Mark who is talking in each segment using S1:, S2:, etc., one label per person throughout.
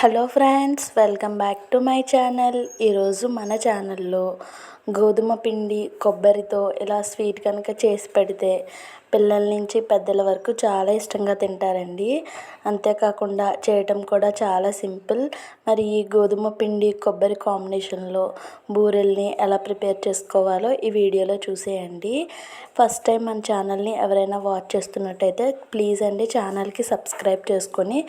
S1: Hello friends welcome back to my channel. ఈరోజు మన ఛానల్లో గోధుమ పిండి కొబ్బరితో ఇలా స్వీట్ కనుక చేసి పెడితే పిల్లల నుంచి పెద్దల వరకు చాలా ఇష్టంగా తింటారండి. అంతేకాకుండా చేయటం కూడా చాలా సింపుల్. మరి ఈ గోధుమ పిండి కొబ్బరి కాంబినేషన్లో బూరెల్ని ఎలా ప్రిపేర్ చేసుకోవాలో ఈ వీడియోలో చూసేయండి. ఫస్ట్ టైం మన ఛానల్ని ఎవరైనా వాచ్ చేస్తున్నట్టయితే ప్లీజ్ అండి ఛానల్కి సబ్స్క్రైబ్ చేసుకొని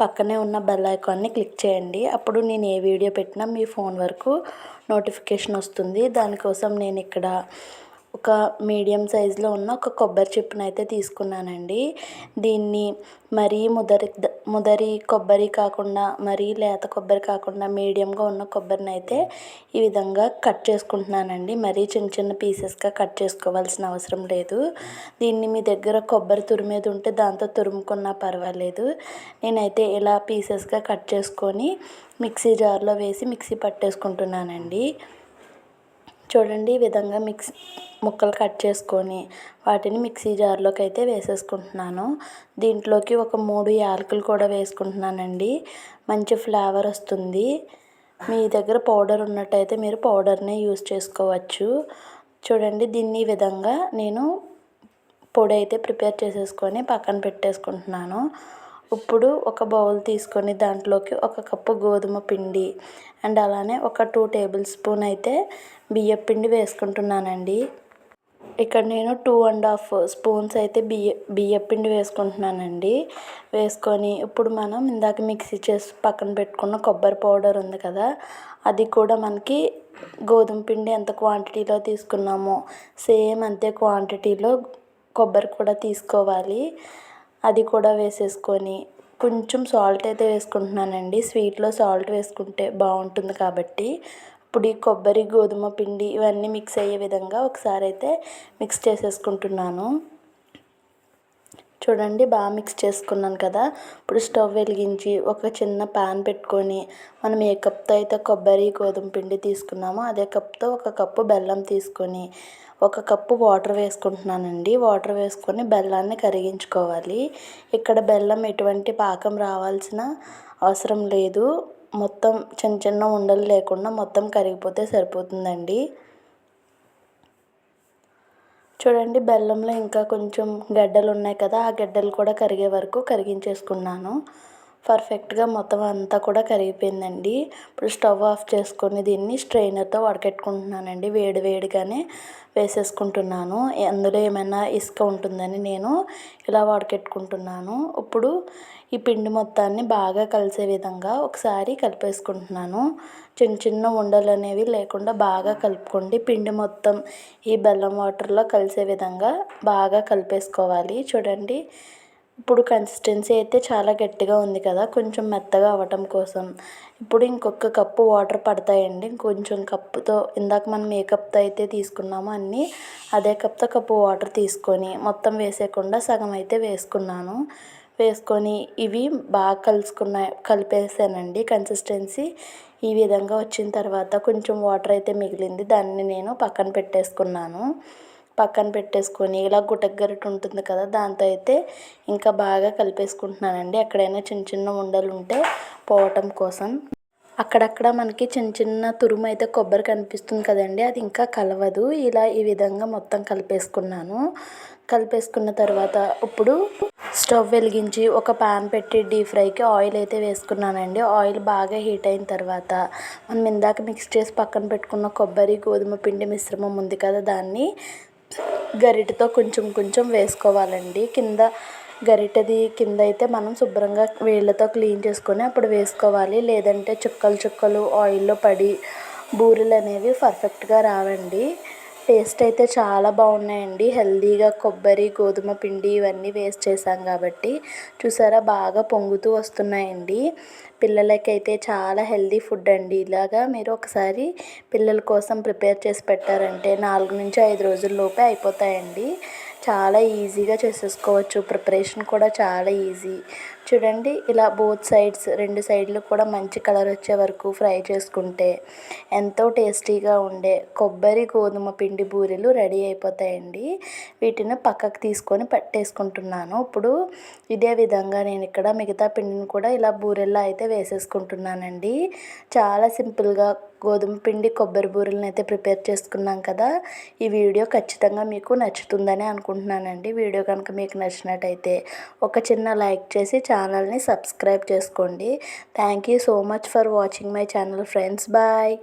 S1: పక్కనే ఉన్న బెల్ ఐకాన్ని క్లిక్ చేయండి. అప్పుడు నేను ఏ వీడియో పెట్టినా మీ ఫోన్ వరకు నోటిఫికేషన్ వస్తుంది. దానికోసం నేను ఇక్కడ ఒక మీడియం సైజులో ఉన్న ఒక కొబ్బరి చిప్పను అయితే తీసుకున్నానండి. దీన్ని మరీ ముదరి ముదరి కొబ్బరి కాకుండా మరీ లేత కొబ్బరి కాకుండా మీడియంగా ఉన్న కొబ్బరిని అయితే ఈ విధంగా కట్ చేసుకుంటున్నానండి. మరీ చిన్న చిన్న పీసెస్గా కట్ చేసుకోవాల్సిన అవసరం లేదు. దీన్ని మీ దగ్గర కొబ్బరి తురిమేది ఉంటే దాంతో తురుముకున్నా పర్వాలేదు. నేనైతే ఇలా పీసెస్గా కట్ చేసుకొని మిక్సీ జార్లో వేసి మిక్సీ పట్టేసుకుంటున్నానండి. చూడండి ఈ విధంగా మిక్స్ ముక్కలు కట్ చేసుకొని వాటిని మిక్సీ జార్లోకి అయితే వేసేసుకుంటున్నాను. దీంట్లోకి ఒక మూడు యాలకులు కూడా వేసుకుంటున్నానండి. మంచి ఫ్లేవర్ వస్తుంది. మీ దగ్గర పౌడర్ ఉన్నట్టయితే మీరు పౌడర్నే యూస్ చేసుకోవచ్చు. చూడండి దీన్ని ఈ విధంగా నేను పొడి అయితే ప్రిపేర్ చేసేసుకొని పక్కన పెట్టేసుకుంటున్నాను. ఇప్పుడు ఒక బౌల్ తీసుకొని దాంట్లోకి ఒక కప్పు గోధుమ పిండి అండ్ అలానే ఒక టూ టేబుల్ స్పూన్ అయితే బియ్య పిండి వేసుకుంటున్నానండి. ఇక్కడ నేను టూ అండ్ హాఫ్ స్పూన్స్ అయితే బియ్య బియ్యపిండి వేసుకుంటున్నానండి. వేసుకొని ఇప్పుడు మనం ఇందాక మిక్సీ చేసి పక్కన పెట్టుకున్న కొబ్బరి పౌడర్ ఉంది కదా అది కూడా మనకి గోధుమ పిండి ఎంత క్వాంటిటీలో తీసుకున్నామో సేమ్ అంతే క్వాంటిటీలో కొబ్బరి కూడా తీసుకోవాలి. అది కూడా వేసేసుకొని కొంచెం సాల్ట్ అయితే వేసుకుంటున్నానండి. స్వీట్లో సాల్ట్ వేసుకుంటే బాగుంటుంది కాబట్టి. ఇప్పుడు ఈ కొబ్బరి గోధుమ పిండి ఇవన్నీ మిక్స్ అయ్యే విధంగా ఒకసారి అయితే మిక్స్ చేసేసుకుంటున్నాను. చూడండి బాగా మిక్స్ చేసుకున్నాను కదా. ఇప్పుడు స్టవ్ వెలిగించి ఒక చిన్న పాన్ పెట్టుకొని మనం ఏ కప్తో అయితే కొబ్బరి గోధుమ పిండి తీసుకున్నామో అదే కప్తో ఒక కప్పు బెల్లం తీసుకొని ఒక కప్పు వాటర్ వేసుకుంటున్నానండి. వాటర్ వేసుకొని బెల్లాన్ని కరిగించుకోవాలి. ఇక్కడ బెల్లం ఎటువంటి పాకం రావాల్సిన అవసరం లేదు. మొత్తం చిన్న చిన్న ఉండలు లేకుండా మొత్తం కరిగిపోతే సరిపోతుందండి. చూడండి బెల్లంలో ఇంకా కొంచెం గడ్డలు ఉన్నాయి కదా ఆ గడ్డలు కూడా కరిగే వరకు కరిగించేసుకున్నాను. పర్ఫెక్ట్గా మొత్తం అంతా కూడా కరిగిపోయిందండి. ఇప్పుడు స్టవ్ ఆఫ్ చేసుకొని దీన్ని స్ట్రైనర్తో వడకెట్టుకుంటున్నానండి. వేడి వేడిగానే వేసేసుకుంటున్నాను. అందులో ఏమైనా ఇసుక ఉంటుందని నేను ఇలా వడకెట్టుకుంటున్నాను. ఇప్పుడు ఈ పిండి మొత్తాన్ని బాగా కలిసే విధంగా ఒకసారి కలిపేసుకుంటున్నాను. చిన్న చిన్న ఉండలు అనేవి లేకుండా బాగా కలుపుకోండి. పిండి మొత్తం ఈ బెల్లం వాటర్లో కలిసే విధంగా బాగా కలిపేసుకోవాలి. చూడండి. ఇప్పుడు కన్సిస్టెన్సీ అయితే చాలా గట్టిగా ఉంది కదా కొంచెం మెత్తగా అవ్వటం కోసం. ఇప్పుడు ఇంకొక కప్పు వాటర్ పడతాయండి. కొంచెం కప్పుతో ఇందాక మనం ఏ కప్తో అయితే తీసుకున్నామో అన్నీ అదే కప్తో కప్పు వాటర్ తీసుకొని మొత్తం వేసేయకుండా సగం అయితే వేసుకున్నాను. వేసుకొని ఇవి బాగా కలుసుకున్న కలిపేసానండి. కన్సిస్టెన్సీ ఈ విధంగా వచ్చిన తర్వాత కొంచెం వాటర్ అయితే మిగిలింది. దాన్ని నేను పక్కన పెట్టేసుకున్నాను. పక్కన పెట్టేసుకొని ఇలా గుటక గరిటె ఉంటుంది కదా దాంతో అయితే ఇంకా బాగా కలిపేసుకుంటున్నానండి. ఎక్కడైనా చిన్న చిన్న ఉండలు ఉంటే పోవటం కోసం. అక్కడక్కడ మనకి చిన్న చిన్న తురుము అయితే కొబ్బరి కనిపిస్తుంది కదండి అది ఇంకా కలవదు. ఇలా ఈ విధంగా మొత్తం కలిపేసుకున్నాను. కలిపేసుకున్న తర్వాత ఇప్పుడు స్టవ్ వెలిగించి ఒక పాన్ పెట్టి డీప్ ఫ్రైకి ఆయిల్ అయితే వేసుకున్నానండి. ఆయిల్ బాగా హీట్ అయిన తర్వాత మనం ఇందాక మిక్స్ చేసి పక్కన పెట్టుకున్న కొబ్బరి గోధుమ పిండి మిశ్రమం ఉంది కదా దాన్ని గరిటెతో కొంచెం కొంచెం వేసుకోవాలండి. కింద గరిటెది కింద అయితే మనం శుభ్రంగా వేళ్ళతో క్లీన్ చేసుకొని అప్పుడు వేసుకోవాలి. లేదంటే చుక్కలు చుక్కలు ఆయిల్లో పడి బూరెలు అనేవి పర్ఫెక్ట్గా రావండి. టేస్ట్ అయితే చాలా బాగున్నాయండి. హెల్దీగా కొబ్బరి గోధుమ పిండి ఇవన్నీ వేస్ట్ చేసాం కాబట్టి చూసారా బాగా పొంగుతూ వస్తున్నాయండి. పిల్లలకైతే చాలా హెల్దీ ఫుడ్ అండి. ఇలాగా మీరు ఒకసారి పిల్లల కోసం ప్రిపేర్ చేసి పెట్టారంటే నాలుగు నుంచి ఐదు రోజుల్లోపే అయిపోతాయండి. చాలా ఈజీగా చేసేసుకోవచ్చు. ప్రిపరేషన్ కూడా చాలా ఈజీ చూడండి ఇలా బోత్ సైడ్స్ రెండు సైడ్లు కూడా మంచి కలర్ వచ్చే వరకు ఫ్రై చేసుకుంటే ఎంతో టేస్టీగా ఉండే కొబ్బరి గోధుమ పిండి బూరెలు రెడీ అయిపోతాయండి. వీటిని పక్కకు తీసుకొని పట్టేసుకుంటున్నాను. ఇప్పుడు ఇదే విధంగా నేను ఇక్కడ మిగతా పిండిని కూడా ఇలా బూరెల్లో అయితే వేసేసుకుంటున్నానండి. చాలా సింపుల్గా గోధుమ పిండి కొబ్బరి బూరెలను అయితే ప్రిపేర్ చేసుకున్నాం కదా. ఈ వీడియో ఖచ్చితంగా మీకు నచ్చుతుందని అనుకుంటున్నానండి. వీడియో కనుక మీకు నచ్చినట్టయితే ఒక చిన్న లైక్ చేసి ఛానల్ని సబ్స్క్రైబ్ చేసుకోండి. Thank you so much for watching my channel friends. Bye.